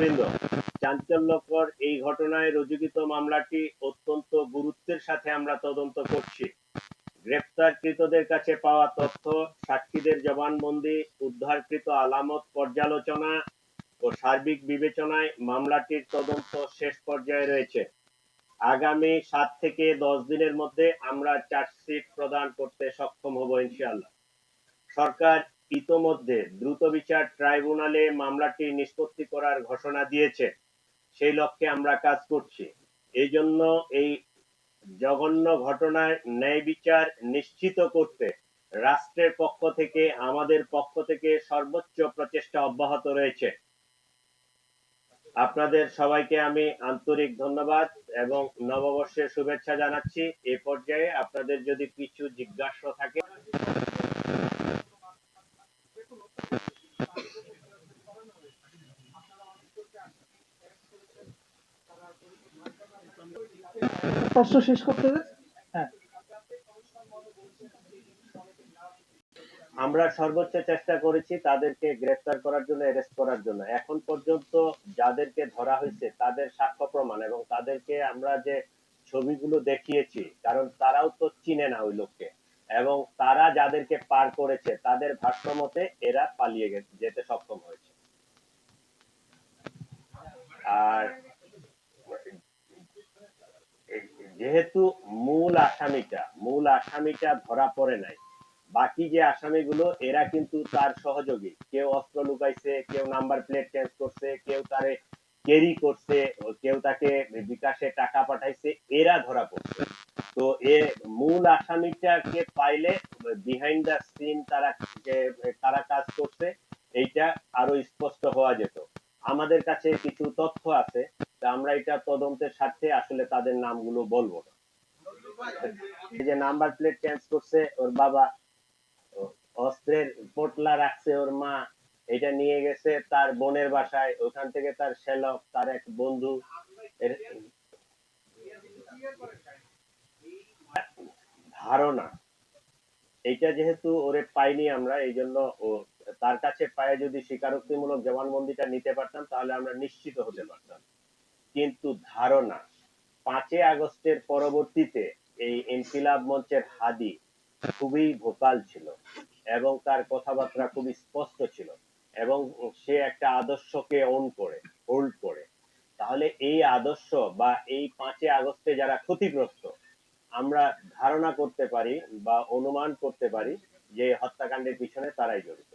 দর্শকবৃন্দ চাঞ্চল্যকর এই ঘটনায় রুজুকৃত মামলাটি অত্যন্ত গুরুত্বের সাথে আমরা তদন্ত করছি। গ্রেপ্তারকৃতদের কাছে পাওয়া তথ্য, সাক্ষীদের জবানবন্দি, উদ্ধারকৃত আলামত পর্যালোচনা ও সার্বিক বিবেচনায় মামলাটির তদন্ত শেষ পর্যায়ে রয়েছে। আগামী সাত থেকে দশ দিনের মধ্যে আমরা চার্জশিট প্রদান করতে সক্ষম হব ইনশাআল্লাহ। সরকার ইতোমধ্যে দ্রুত বিচার ট্রাইব্যুনালে মামলাটি নিষ্পত্তি করার ঘোষণা দিয়েছে। সেই লক্ষ্যে আমরা কাজ করছি। এই জন্য এই জঘন্য ঘটনার ন্যায় বিচার নিশ্চিত করতে রাষ্ট্রের পক্ষ থেকে, আমাদের পক্ষ থেকে সর্বোচ্চ প্রচেষ্টা অব্যাহত রয়েছে। আপনাদের সবাইকে আমি আন্তরিক ধন্যবাদ এবং নববর্ষের শুভেচ্ছা জানাচ্ছি। এ পর্যায়ে আপনাদের যদি কিছু জিজ্ঞাসা থাকে। প্রশ্ন শেষ করতে হ্যাঁ। আমরা সর্বোচ্চ চেষ্টা করেছি তাদেরকে গ্রেফতার করার জন্য অ্যারেস্ট করার জন্য। এখন পর্যন্ত যাদেরকে ধরা হয়েছে, তাদের সাক্ষ্য প্রমাণ এবং তাদেরকে আমরা যে ছবিগুলো দেখিয়েছি, কারণ তারাও তো চিনে না ওই লোককে, এবং তারা যাদেরকে পার করেছে, তাদের ভাষ্য মতে এরা পালিয়ে যেতে সক্ষম হয়েছে আর যেহেতু মূল আসামিটা মূল আসামিটা ধরা পড়ে নাই, বাকি যে আসামিগুলো, এরা কিন্তু তার সহযোগী। কেউ অস্ত্র লুকাইছে, কেউ নাম্বার প্লেট চেঞ্জ করছে, কেউ তারে ক্যারি করছে, কেউ তাকে বিকাশে টাকা পাঠাইছে, এরা ধরা পড়ছে। তো এ মূল আসামিটাকে পাইলে বিহাইন্ড দ্য সিন তারা তারা কাজ করছে, এইটা আরও স্পষ্ট হওয়া যেত। আমাদের কাছে কিছু তথ্য আছে আমরা এটা তদন্তের স্বার্থে আসলে তাদের নামগুলো বলব না। যে নাম্বার প্লেট চেঞ্জ করছে, ওর বাবা অস্ত্রের পোটলা রাখছে ওর মা, এটা নিয়ে গেছে তার বোনের বাসায়, ওখান থেকে তার শ্যালক তার এক বন্ধু ধারণা। এইটা যেহেতু ওরে পাইনি আমরা এই জন্য তার কাছে পায়ে যদি স্বীকারোক্তিমূলক জবানবন্দিটা নিতে পারতাম, তাহলে আমরা নিশ্চিত হতে পারতাম। কিন্তু ধারণা। পাঁচই আগস্টের পরবর্তীতে এই ইনকিলাব মঞ্চের হাদি খুবই ভোকাল ছিল এবং তার কথাবার্তা খুবই স্পষ্ট ছিল এবং সে একটা আদর্শকে অন করে হোল্ড করে। তাহলে এই আদর্শ বা এই পাঁচই আগস্টে যারা ক্ষতিগ্রস্ত, আমরা ধারণা করতে পারি বা অনুমান করতে পারি যে হত্যাকাণ্ডের পিছনে তারাই জড়িত।